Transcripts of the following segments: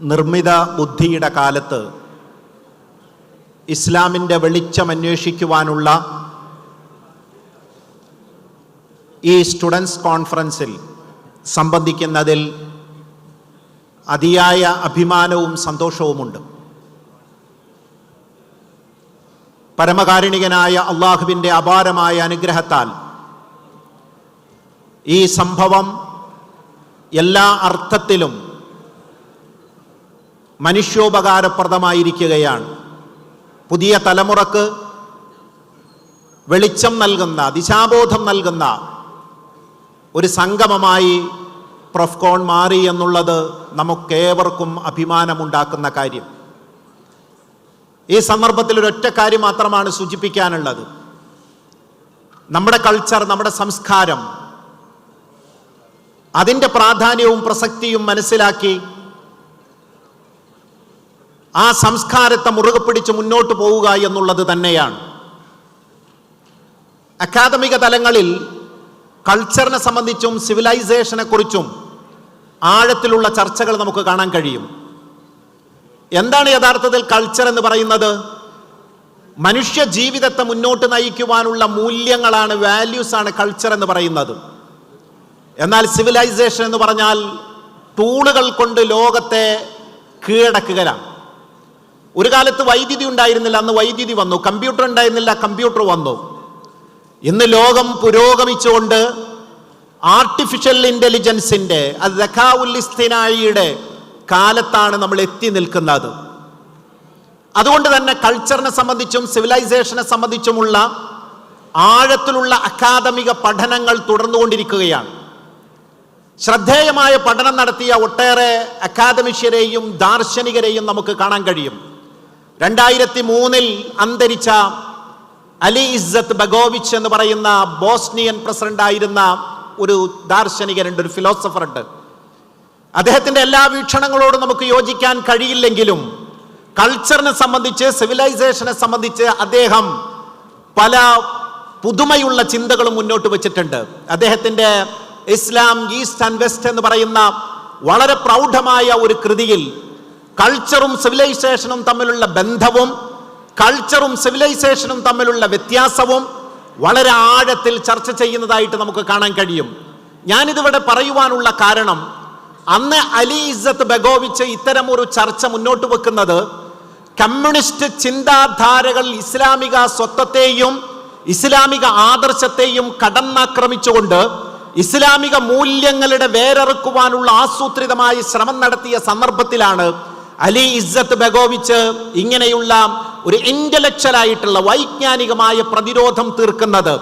നിർമ്മിത ബുദ്ധിയുടെ കാലത്ത് ഇസ്ലാമിന്റെ വെളിച്ചം അന്വേഷിക്കുവാനുള്ള ഈ സ്റ്റുഡൻസ് കോൺഫറൻസിൽ സംബന്ധിക്കുന്നതിൽ അതിയായ അഭിമാനവും സന്തോഷവുമുണ്ട്. പരമകാരുണികനായ അള്ളാഹുവിന്റെ അപാരമായ അനുഗ്രഹത്താൽ ഈ സംഭവം എല്ലാ അർത്ഥത്തിലും മനുഷ്യോപകാരപ്രദമായിരിക്കുകയാണ്. പുതിയ തലമുറയ്ക്ക് വെളിച്ചം നൽകുന്ന ദിശാബോധം നൽകുന്ന ഒരു സംഗമമായി പ്രൊഫ്കോൺ മാറി എന്നുള്ളത് നമുക്കേവർക്കും അഭിമാനമുണ്ടാക്കുന്ന കാര്യം. ഈ സന്ദർഭത്തിൽ ഒരൊറ്റ കാര്യം മാത്രമാണ് സൂചിപ്പിക്കാനുള്ളത്. നമ്മുടെ കൾച്ചർ നമ്മുടെ സംസ്കാരം അതിന്റെ പ്രാധാന്യവും പ്രസക്തിയും മനസ്സിലാക്കി ആ സംസ്കാരത്തെ മുറുകെ പിടിച്ച് മുന്നോട്ട് പോവുക എന്നുള്ളത് തന്നെയാണ്. അക്കാദമിക തലങ്ങളിൽ കൾച്ചറിനെ സംബന്ധിച്ചും സിവിലൈസേഷനെ കുറിച്ചും ആഴത്തിലുള്ള ചർച്ചകൾ നമുക്ക് കാണാൻ കഴിയും. എന്താണ് യഥാർത്ഥത്തിൽ കൾച്ചർ എന്ന് പറയുന്നത്? മനുഷ്യ ജീവിതത്തെ മുന്നോട്ട് നയിക്കുവാനുള്ള മൂല്യങ്ങളാണ് വാല്യൂസ് ആണ് കൾച്ചർ എന്ന് പറയുന്നത്. എന്നാൽ സിവിലൈസേഷൻ എന്ന് പറഞ്ഞാൽ ടൂളുകൾ കൊണ്ട് ലോകത്തെ കീഴടക്കുകയാണ്. ഒരു കാലത്ത് വൈദ്യുതി ഉണ്ടായിരുന്നില്ല അന്ന് വൈദ്യുതി വന്നു. കമ്പ്യൂട്ടർ ഉണ്ടായിരുന്നില്ല കമ്പ്യൂട്ടർ വന്നു. ഇന്ന് ലോകം പുരോഗമിച്ചുകൊണ്ട് ആർട്ടിഫിഷ്യൽ ഇന്റലിജൻസിന്റെ ദഖാവുല്ലിസ്തിനായിയുടെ കാലത്താണ് നമ്മൾ എത്തി നിൽക്കുന്നത്. അതുകൊണ്ട് തന്നെ കൾച്ചറിനെ സംബന്ധിച്ചും സിവിലൈസേഷനെ സംബന്ധിച്ചുമുള്ള ആഴത്തിലുള്ള അക്കാദമിക പഠനങ്ങൾ തുടർന്നുകൊണ്ടിരിക്കുകയാണ്. ശ്രദ്ധേയമായ പഠനം നടത്തിയ ഒട്ടേറെ അക്കാദമിഷ്യരെയും ദാർശനികരെയും നമുക്ക് കാണാൻ കഴിയും. രണ്ടായിരത്തി മൂന്നിൽ അന്തരിച്ച അലി ഇസ്സത്ത് ബഗോവിച്ച് എന്ന് പറയുന്ന ബോസ്നിയൻ പ്രസിഡന്റ് ആയിരുന്ന ഒരു ദാർശനികനുണ്ട് ഒരു ഫിലോസഫർ ഉണ്ട് അദ്ദേഹത്തിന്റെ എല്ലാ വീക്ഷണങ്ങളോടും നമുക്ക് യോജിക്കാൻ കഴിയില്ലെങ്കിലും കൾച്ചറിനെ സംബന്ധിച്ച് സിവിലൈസേഷനെ സംബന്ധിച്ച് അദ്ദേഹം പല പുതുമയുള്ള ചിന്തകളും മുന്നോട്ട് വെച്ചിട്ടുണ്ട്. അദ്ദേഹത്തിന്റെ ഇസ്ലാം ഈസ്റ്റ് ആൻഡ് വെസ്റ്റ് എന്ന് പറയുന്ന വളരെ പ്രൗഢമായ ഒരു കൃതിയിൽ കൾച്ചറും സിവിലൈസേഷനും തമ്മിലുള്ള ബന്ധവും കൾച്ചറും സിവിലൈസേഷനും തമ്മിലുള്ള വ്യത്യാസവും വളരെ ആഴത്തിൽ ചർച്ച ചെയ്യുന്നതായിട്ട് നമുക്ക് കാണാൻ കഴിയും. ഞാനിതിവിടെ പറയുവാനുള്ള കാരണം അന്ന് അലി ഇസത്ത് ബഗോവിച്ച് ഇത്തരം ഒരു ചർച്ച മുന്നോട്ട് വെക്കുന്നത് കമ്മ്യൂണിസ്റ്റ് ചിന്താധാരകൾ ഇസ്ലാമിക സ്വത്വത്തെയും ഇസ്ലാമിക ആദർശത്തെയും കടന്നാക്രമിച്ചുകൊണ്ട് ഇസ്ലാമിക മൂല്യങ്ങളുടെ വേരറുക്കുവാനുള്ള ആസൂത്രിതമായി ശ്രമം നടത്തിയ സന്ദർഭത്തിലാണ് അലി ഇസ്സത്ത് ബഗോവിച്ച് ഇങ്ങനെയുള്ള ഒരു ആയിട്ടുള്ള വൈജ്ഞാനികമായ പ്രതിരോധം തീർക്കുന്നത്.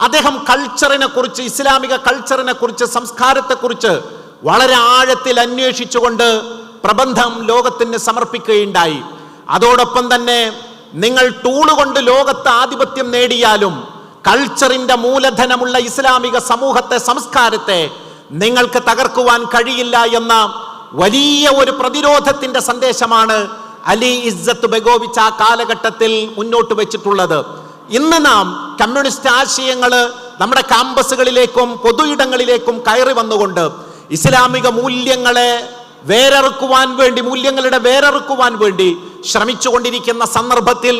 അദ്ദേഹം കൾച്ചറിനെ കുറിച്ച് ഇസ്ലാമിക കൾച്ചറിനെ കുറിച്ച് സംസ്കാരത്തെ കുറിച്ച് വളരെ ആഴത്തിൽ അന്വേഷിച്ചുകൊണ്ട് പ്രബന്ധം ലോകത്തിന് സമർപ്പിക്കുകയുണ്ടായി. അതോടൊപ്പം തന്നെ നിങ്ങൾ ടൂൾ കൊണ്ട് ലോകത്ത് ആധിപത്യം നേടിയാലും കൾച്ചറിന്റെ മൂലധനമുള്ള ഇസ്ലാമിക സമൂഹത്തെ സംസ്കാരത്തെ നിങ്ങൾക്ക് തകർക്കുവാൻ കഴിയില്ല എന്ന വലിയ ഒരു പ്രതിരോധത്തിന്റെ സന്ദേശമാണ് അലി ഇസ്സത്ത് ബഗോവിച്ച് ആ കാലഘട്ടത്തിൽ മുന്നോട്ട് വെച്ചിട്ടുള്ളത്. ഇന്ന് നാം കമ്മ്യൂണിസ്റ്റ് ആശയങ്ങൾ നമ്മുടെ ക്യാമ്പസുകളിലേക്കും പൊതു ഇടങ്ങളിലേക്കും കയറി വന്നുകൊണ്ട് ഇസ്ലാമിക മൂല്യങ്ങളെ വേരറുക്കുവാൻ വേണ്ടി മൂല്യങ്ങളുടെ വേരറുക്കുവാൻ വേണ്ടി ശ്രമിച്ചുകൊണ്ടിരിക്കുന്ന സന്ദർഭത്തിൽ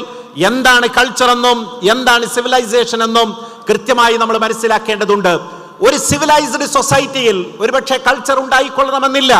എന്താണ് കൾച്ചർ എന്നും എന്താണ് സിവിലൈസേഷൻ എന്നും കൃത്യമായി നമ്മൾ മനസ്സിലാക്കേണ്ടതുണ്ട്. ഒരു സിവിലൈസ്ഡ് സൊസൈറ്റിയിൽ ഒരുപക്ഷെ കൾച്ചർ ഉണ്ടായിക്കൊള്ളണമെന്നില്ല.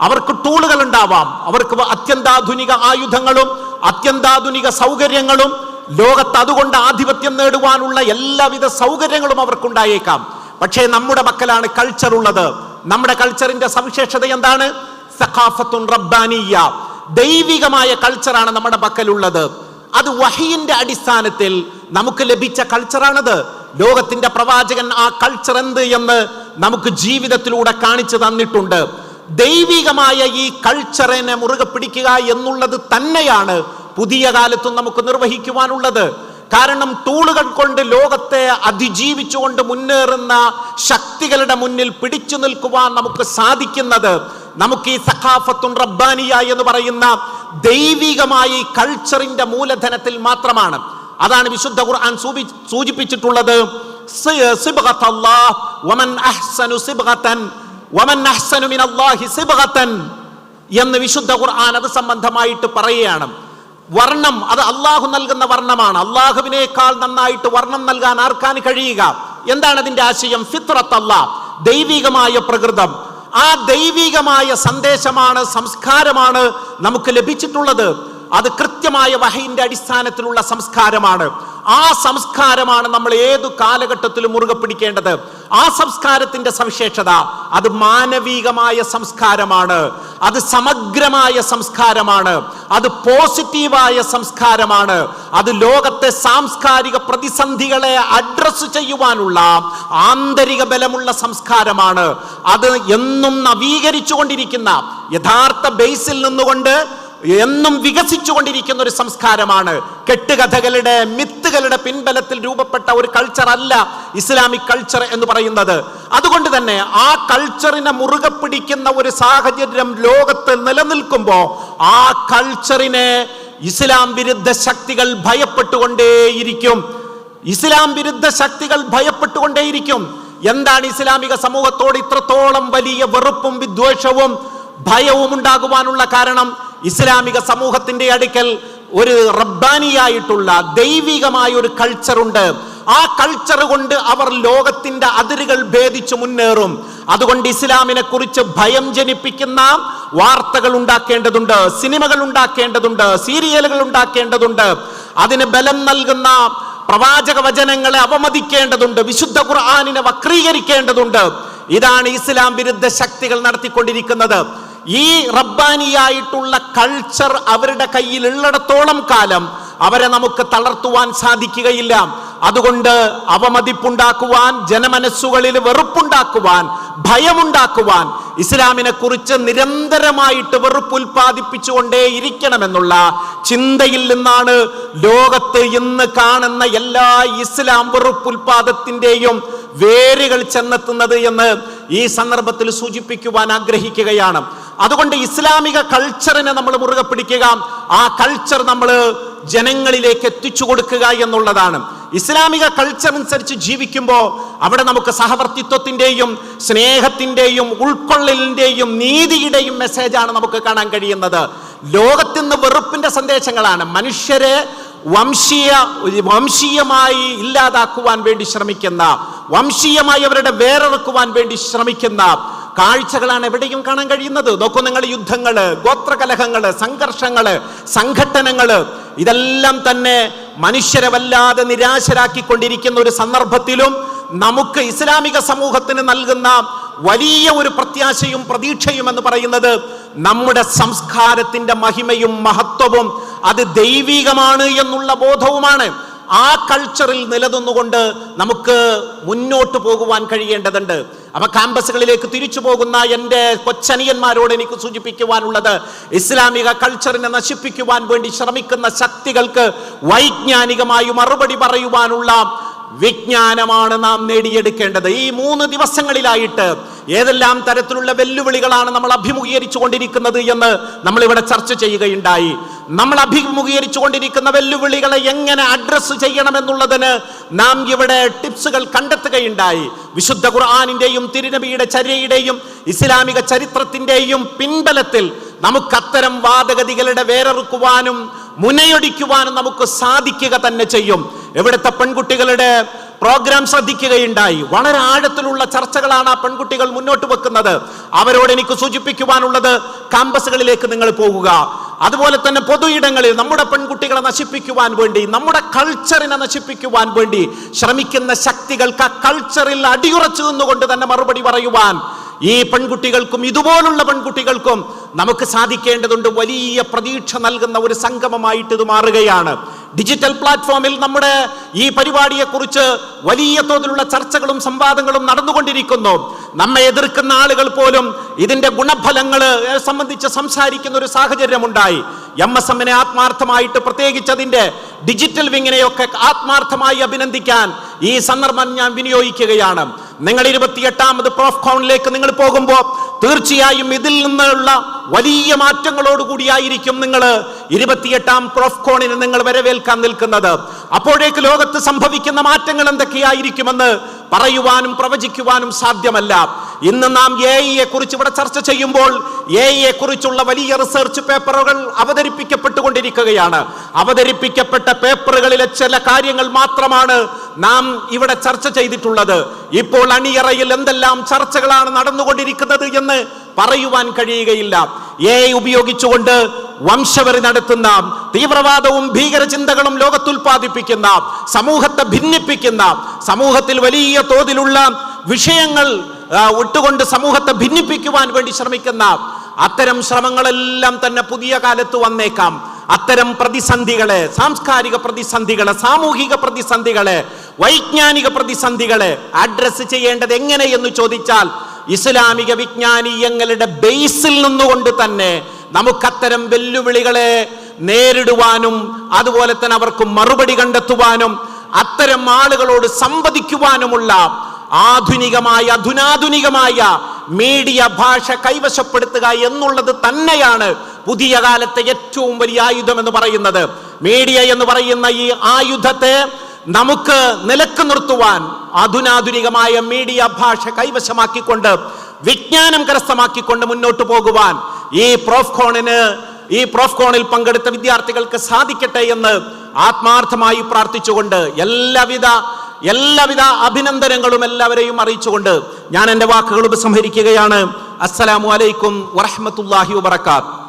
അവർക്ക് ടൂളുകൾ ഉണ്ടാവാം. അവർക്ക് അത്യന്താധുനിക ആയുധങ്ങളും അത്യന്താധുനിക സൗകര്യങ്ങളും ലോകത്ത് അതുകൊണ്ട് ആധിപത്യം നേടുവാനുള്ള എല്ലാവിധ സൗകര്യങ്ങളും അവർക്കുണ്ടായേക്കാം. പക്ഷേ നമ്മുടെ മക്കളാണ് കൾച്ചർ ഉള്ളത്. നമ്മുടെ കൾച്ചറിന്റെ സവിശേഷത എന്താണ്? സഖാഫത്തുൻ റബ്ബാനിയ. ദൈവികമായ കൾച്ചറാണ് നമ്മുടെ പക്കലുള്ളത്. അത് വഹീന്റെ അടിസ്ഥാനത്തിൽ നമുക്ക് ലഭിച്ച കൾച്ചറാണത് ലോകത്തിന്റെ പ്രവാചകൻ ആ കൾച്ചർ എന്ത് എന്ന് നമുക്ക് ജീവിതത്തിലൂടെ കാണിച്ചു തന്നിട്ടുണ്ട്. ദൈവികമായ ഈ കൾച്ചറിനെ മുറുകെ പിടിക്കുക എന്നുള്ളത് തന്നെയാണ് പുതിയ കാലത്തും നമുക്ക് നിർവഹിക്കുവാനുള്ളത്. കാരണം ടൂളുകൾ കൊണ്ട് ലോകത്തെ അതിജീവിച്ചുകൊണ്ട് മുന്നേറുന്ന ശക്തികളുടെ മുന്നിൽ പിടിച്ചു നിൽക്കുവാൻ നമുക്ക് സാധിക്കുന്നത് നമുക്ക് ഈ സഖാഫത്തും റബ്ബാനിയ എന്ന് പറയുന്ന ദൈവികമായ ഈ കൾച്ചറിന്റെ മൂലധനത്തിൽ മാത്രമാണ്. അതാണ് വിശുദ്ധ ഖുർആൻ സൂചി- സൂചിപ്പിച്ചിട്ടുള്ളത്. സിബ്ഗത്തല്ലാഹ് വമൻ അഹ്സനു സിബ്ഗത്തൻ. അഹ്സനു എന്ന് വിശുദ്ധ ഖുർആൻ അത് സംബന്ധമായിട്ട് പറയുകയാണ്. വർണം അത് അള്ളാഹു നൽകുന്ന വർണമാണ്. അള്ളാഹുവിനേക്കാൾ നന്നായിട്ട് വർണം നൽകാൻ ആർക്കാൻ കഴിയുക? എന്താണ് അതിന്റെ ആശയം? ഫിത്രത്ത് അല്ല ദൈവികമായ പ്രകൃതം. ആ ദൈവികമായ സന്ദേശമാണ് സംസ്കാരമാണ് നമുക്ക് ലഭിച്ചിട്ടുള്ളത്. അത് കൃത്യമായ വഹയിന്റെ അടിസ്ഥാനത്തിലുള്ള സംസ്കാരമാണ്. ആ സംസ്കാരമാണ് നമ്മൾ ഏതു കാലഘട്ടത്തിലും മുറുകെ പിടിക്കേണ്ടത് ആ സംസ്കാരത്തിന്റെ സവിശേഷത അത് മാനവികമായ സംസ്കാരമാണ് അത് സമഗ്രമായ സംസ്കാരമാണ് അത് പോസിറ്റീവായ സംസ്കാരമാണ് അത് ലോകത്തെ സാംസ്കാരിക പ്രതിസന്ധികളെ അഡ്രസ് ചെയ്യുവാനുള്ള ആന്തരിക ബലമുള്ള സംസ്കാരമാണ്. അത് എന്നും നവീകരിച്ചുകൊണ്ടിരിക്കുന്ന യഥാർത്ഥ ബേസിൽ നിന്നുകൊണ്ട് എന്നും വികസിച്ചുകൊണ്ടിരിക്കുന്ന ഒരു സംസ്കാരമാണ്. കെട്ടുകഥകളുടെ മിത്തുകളുടെ പിൻബലത്തിൽ രൂപപ്പെട്ട ഒരു കൾച്ചർ അല്ല ഇസ്ലാമിക് കൾച്ചർ എന്ന് പറയുന്നത്. അതുകൊണ്ട് തന്നെ ആ കൾച്ചറിനെ മുറുകെ പിടിക്കുന്ന ഒരു സാഹചര്യം ലോകത്ത് നിലനിൽക്കുമ്പോൾ ആ കൾച്ചറിനെ ഇസ്ലാം വിരുദ്ധ ശക്തികൾ ഭയപ്പെട്ടുകൊണ്ടേയിരിക്കും. ഇസ്ലാം വിരുദ്ധ ശക്തികൾ ഭയപ്പെട്ടുകൊണ്ടേയിരിക്കും. എന്താണ് ഇസ്ലാമിക സമൂഹത്തോട് ഇത്രത്തോളം വലിയ വെറുപ്പും വിദ്വേഷവും ഭയവും ഉണ്ടാകുവാനുള്ള കാരണം ഇസ്ലാമിക സമൂഹത്തിന്റെ അടുക്കൽ ഒരു റബ്ബാനിയായിട്ടുള്ള ദൈവികമായ ഒരു കൾച്ചറുണ്ട് ആ കൾച്ചർ കൊണ്ട് അവർ ലോകത്തിന്റെ അതിരുകൾ ഭേദിച്ചു മുന്നേറും. അതുകൊണ്ട് ഇസ്ലാമിനെ കുറിച്ച് ഭയം ജനിപ്പിക്കുന്ന വാർത്തകൾ ഉണ്ടാക്കേണ്ടതുണ്ട് സിനിമകൾ ഉണ്ടാക്കേണ്ടതുണ്ട് സീരിയലുകൾ ഉണ്ടാക്കേണ്ടതുണ്ട്. അതിന് ബലം നൽകുന്ന പ്രവാചക വചനങ്ങളെ അപമതിക്കേണ്ടതുണ്ട് വിശുദ്ധ ഖുർആാനിനെ വക്രീകരിക്കേണ്ടതുണ്ട്. ഇതാണ് ഇസ്ലാം വിരുദ്ധ ശക്തികൾ നടത്തിക്കൊണ്ടിരിക്കുന്നത്. ഈ റബ്ബാനിയായിട്ടുള്ള കൾച്ചർ അവരുടെ കയ്യിൽ ഉള്ളിടത്തോളം കാലം അവരെ നമുക്ക് തളർത്തുവാൻ സാധിക്കുകയില്ല. അതുകൊണ്ട് അവമതിപ്പുണ്ടാക്കുവാൻ ജനമനസ്സുകളിൽ വെറുപ്പുണ്ടാക്കുവാൻ ഭയമുണ്ടാക്കുവാൻ ഇസ്ലാമിനെ കുറിച്ച് നിരന്തരമായിട്ട് വെറുപ്പ് ഉൽപ്പാദിപ്പിച്ചുകൊണ്ടേ ഇരിക്കണമെന്നുള്ള ചിന്തയിൽ നിന്നാണ് ലോകത്ത് ഇന്ന് കാണുന്ന എല്ലാ ഇസ്ലാം വെറുപ്പ് ഉൽപാദത്തിന്റെയും വേരുകൾ ചെന്നെത്തുന്നത് എന്ന് ഈ സന്ദർഭത്തിൽ സൂചിപ്പിക്കുവാൻ ആഗ്രഹിക്കുകയാണ്. അതുകൊണ്ട് ഇസ്ലാമിക കൾച്ചറിനെ നമ്മൾ മുറുകെ പിടിക്കുക ആ കൾച്ചർ നമ്മൾ ജനങ്ങളിലേക്ക് എത്തിച്ചു കൊടുക്കുക എന്നുള്ളതാണ്. ഇസ്ലാമിക കൾച്ചർ അനുസരിച്ച് ജീവിക്കുമ്പോൾ അവിടെ നമുക്ക് സഹവർത്തിത്വത്തിന്റെയും സ്നേഹത്തിന്റെയും ഉൾക്കൊള്ളലിന്റെയും നീതിയുടെയും മെസ്സേജാണ് നമുക്ക് കാണാൻ കഴിയുന്നത്. ലോകത്തിന്ന് വെറുപ്പിന്റെ സന്ദേശങ്ങളാണ്. മനുഷ്യരെ വംശീയ വംശീയമായി ഇല്ലാതാക്കുവാൻ വേണ്ടി ശ്രമിക്കുന്ന വംശീയമായി അവരുടെ വേറിറക്കുവാൻ വേണ്ടി ശ്രമിക്കുന്ന കാഴ്ചകളാണ് എവിടെയും കാണാൻ കഴിയുന്നത്. നോക്കൂ നിങ്ങൾ യുദ്ധങ്ങൾ ഗോത്രകലഹങ്ങൾ സംഘർഷങ്ങൾ സംഘട്ടനങ്ങൾ ഇതെല്ലാം തന്നെ മനുഷ്യരെ വല്ലാതെ നിരാശരാക്കിക്കൊണ്ടിരിക്കുന്ന ഒരു സന്ദർഭത്തിലും നമുക്ക് ഇസ്ലാമിക സമൂഹത്തിന് നൽകുന്ന വലിയ ഒരു പ്രത്യാശയും പ്രതീക്ഷയും എന്ന് പറയുന്നത് നമ്മുടെ സംസ്കാരത്തിന്റെ മഹിമയും മഹത്വവും അത് ദൈവികമാണ് എന്നുള്ള ബോധവുമാണ്. ആ കൾച്ചറിൽ നിലനിന്നുകൊണ്ട് നമുക്ക് മുന്നോട്ട് പോകുവാൻ കഴിയേണ്ടതുണ്ട്. അപ്പൊ ക്യാമ്പസുകളിലേക്ക് തിരിച്ചു പോകുന്ന എന്റെ കൊച്ചനിയന്മാരോട് എനിക്ക് സൂചിപ്പിക്കുവാനുള്ളത് ഇസ്ലാമിക കൾച്ചറിനെ നശിപ്പിക്കുവാൻ വേണ്ടി ശ്രമിക്കുന്ന ശക്തികൾക്ക് വൈജ്ഞാനികമായി മറുപടി പറയുവാനുള്ള വിജ്ഞാനമാണ് നാം നേടിയെടുക്കേണ്ടത്. ഈ മൂന്ന് ദിവസങ്ങളിലായിട്ട് ഏതെല്ലാം തരത്തിലുള്ള വെല്ലുവിളികളാണ് നമ്മൾ അഭിമുഖീകരിച്ചു കൊണ്ടിരിക്കുന്നത് എന്ന് നമ്മൾ ഇവിടെ ചർച്ച ചെയ്യുകയുണ്ടായി. നമ്മൾ അഭിമുഖീകരിച്ചു കൊണ്ടിരിക്കുന്ന വെല്ലുവിളികളെ എങ്ങനെ അഡ്രസ്സ് ചെയ്യണമെന്നുള്ളതിന് നാം ഇവിടെ ടിപ്സുകൾ കണ്ടെത്തുകയുണ്ടായി. വിശുദ്ധ ഖുർആാനിന്റെയും തിരുനബിയുടെ ചര്യയുടെയും ഇസ്ലാമിക ചരിത്രത്തിന്റെയും പിൻബലത്തിൽ നമുക്ക് അത്തരം വാദഗതികളുടെ വേറെറുക്കുവാനും മുനയൊടിക്കുവാനും നമുക്ക് സാധിക്കുക തന്നെ ചെയ്യും. ഇവിടുത്തെ പെൺകുട്ടികളുടെ പ്രോഗ്രാം ശ്രദ്ധിക്കുകയുണ്ടായി. വളരെ ആഴത്തിലുള്ള ചർച്ചകളാണ് ആ പെൺകുട്ടികൾ മുന്നോട്ട് വെക്കുന്നത്. അവരോട് എനിക്ക് സൂചിപ്പിക്കുവാനുള്ളത് കാമ്പസുകളിലേക്ക് നിങ്ങൾ പോകുക. അതുപോലെ തന്നെ പൊതു ഇടങ്ങളിൽ നമ്മുടെ പെൺകുട്ടികളെ നശിപ്പിക്കുവാൻ വേണ്ടി നമ്മുടെ കൾച്ചറിനെ നശിപ്പിക്കുവാൻ വേണ്ടി ശ്രമിക്കുന്ന ശക്തികൾക്ക് ആ കൾച്ചറിൽ അടിയുറച്ചു നിന്നുകൊണ്ട് തന്നെ മറുപടി പറയുവാൻ ഈ പെൺകുട്ടികൾക്കും ഇതുപോലുള്ള പെൺകുട്ടികൾക്കും നമുക്ക് സാധിക്കേണ്ടതുണ്ട്. വലിയ പ്രതീക്ഷ നൽകുന്ന ഒരു സംഗമമായിട്ട് ഇത് മാറുകയാണ്. ഡിജിറ്റൽ പ്ലാറ്റ്ഫോമിൽ നമ്മുടെ ഈ പരിപാടിയെക്കുറിച്ച് വലിയ തോതിലുള്ള ചർച്ചകളും സംവാദങ്ങളും നടന്നുകൊണ്ടിരിക്കുന്നു. നമ്മെ എതിർക്കുന്ന ആളുകൾ പോലും ഇതിന്റെ ഗുണഫലങ്ങൾ സംബന്ധിച്ച് സംസാരിക്കുന്ന ഒരു സാഹചര്യം ഉണ്ടായി എം എസ് എമ്മിനെ ആത്മാർത്ഥമായിട്ട് പ്രത്യേകിച്ച് അതിന്റെ ഡിജിറ്റൽ വിങ്ങിനെയൊക്കെ ആത്മാർത്ഥമായി അഭിനന്ദിക്കാൻ ഈ സന്ദർഭം ഞാൻ വിനിയോഗിക്കുകയാണ്. നിങ്ങൾ ഇരുപത്തിയെട്ടാമത് പ്രോഫ്കോണിലേക്ക് നിങ്ങൾ പോകുമ്പോൾ തീർച്ചയായും ഇതിൽ നിന്നുള്ള വലിയ മാറ്റങ്ങളോടുകൂടിയായിരിക്കും നിങ്ങൾ ഇരുപത്തിയെട്ടാം പ്രോഫ്കോണിന് നിങ്ങൾ വരവേൽക്കാൻ നിൽക്കുന്നത്. അപ്പോഴേക്ക് ലോകത്ത് സംഭവിക്കുന്ന മാറ്റങ്ങൾ എന്തൊക്കെയായിരിക്കുമെന്ന് പറയുവാനും പ്രവചിക്കുവാനും സാധ്യമല്ല. ഇന്ന് നാം എ ഐയെ കുറിച്ച് ഇവിടെ ചർച്ച ചെയ്യുമ്പോൾ എ ഐയെ കുറിച്ചുള്ള വലിയ റിസർച്ച് പേപ്പറുകൾ അവതരിപ്പിക്കപ്പെട്ടുകൊണ്ടിരിക്കുകയാണ്. അവതരിപ്പിക്കപ്പെട്ട പേപ്പറുകളിലെ ചില കാര്യങ്ങൾ മാത്രമാണ് നാം ഇവിടെ ചർച്ച ചെയ്തിട്ടുള്ളത്. ഇപ്പോൾ അണിയറയിൽ എന്തെല്ലാം ചർച്ചകളാണ് നടന്നുകൊണ്ടിരിക്കുന്നത് എന്ന് പറയുവാൻ കഴിയുകയില്ല. എ ഉപയോഗിച്ചുകൊണ്ട് വംശവരി നടത്തുന്ന തീവ്രവാദവും ഭീകരചിന്തകളും ലോകത്തുൽപാദിപ്പിക്കുന്ന സമൂഹത്തെ ഭിന്നിപ്പിക്കുന്ന സമൂഹത്തിൽ വലിയ തോതിലുള്ള വിഷയങ്ങൾ ആ, ഇട്ടുകൊണ്ട് സമൂഹത്തെ ഭിന്നിപ്പിക്കുവാൻ വേണ്ടി ശ്രമിക്കുന്ന അത്തരം ശ്രമങ്ങളെല്ലാം തന്നെ പുതിയ കാലത്ത് വന്നേക്കാം. അത്തരം പ്രതിസന്ധികളെ സാംസ്കാരിക പ്രതിസന്ധികളെ സാമൂഹിക പ്രതിസന്ധികളെ വൈജ്ഞാനിക പ്രതിസന്ധികളെ അഡ്രസ് ചെയ്യേണ്ടത് എങ്ങനെ എന്ന് ചോദിച്ചാൽ ഇസ്ലാമിക വിജ്ഞാനീയങ്ങളുടെ ബേസിൽ നിന്നുകൊണ്ട് തന്നെ നമുക്കത്തരം വെല്ലുവിളികളെ നേരിടുവാനും അതുപോലെ തന്നെ അവർക്ക് മറുപടി കണ്ടെത്തുവാനും അത്തരം ആളുകളോട് സംവദിക്കുവാനുമുള്ള ആധുനികമായ അധുനാധുനികമായ മീഡിയ ഭാഷ കൈവശപ്പെടുത്തുക എന്നുള്ളത് തന്നെയാണ് പുതിയ കാലത്തെ ഏറ്റവും വലിയ ആയുധം എന്ന് പറയുന്നത്. മീഡിയ എന്ന് പറയുന്ന ഈ ആയുധത്തെ നമുക്ക് നിലയ്ക്ക് നിർത്തുവാൻ അധുനാധുനികമായ മീഡിയ ഭാഷ കൈവശമാക്കിക്കൊണ്ട് വിജ്ഞാനം കരസ്ഥമാക്കിക്കൊണ്ട് മുന്നോട്ട് പോകുവാൻ ഈ പ്രോഫ്കോണിന് ഈ പ്രോഫ്കോണിൽ പങ്കെടുത്ത വിദ്യാർത്ഥികൾക്ക് സാധിക്കട്ടെ എന്ന് ആത്മാർത്ഥമായി പ്രാർത്ഥിച്ചുകൊണ്ട് എല്ലാവിധ എല്ലാവിധ അഭിനന്ദനങ്ങളും എല്ലാവരെയും അറിയിച്ചുകൊണ്ട് ഞാൻ എന്റെ വാക്കുകൾ ഉപസംഹരിക്കുകയാണ്. അസ്സലാമു അലൈക്കും വറഹ്മത്തുള്ളാഹി വബറകാത്ത്.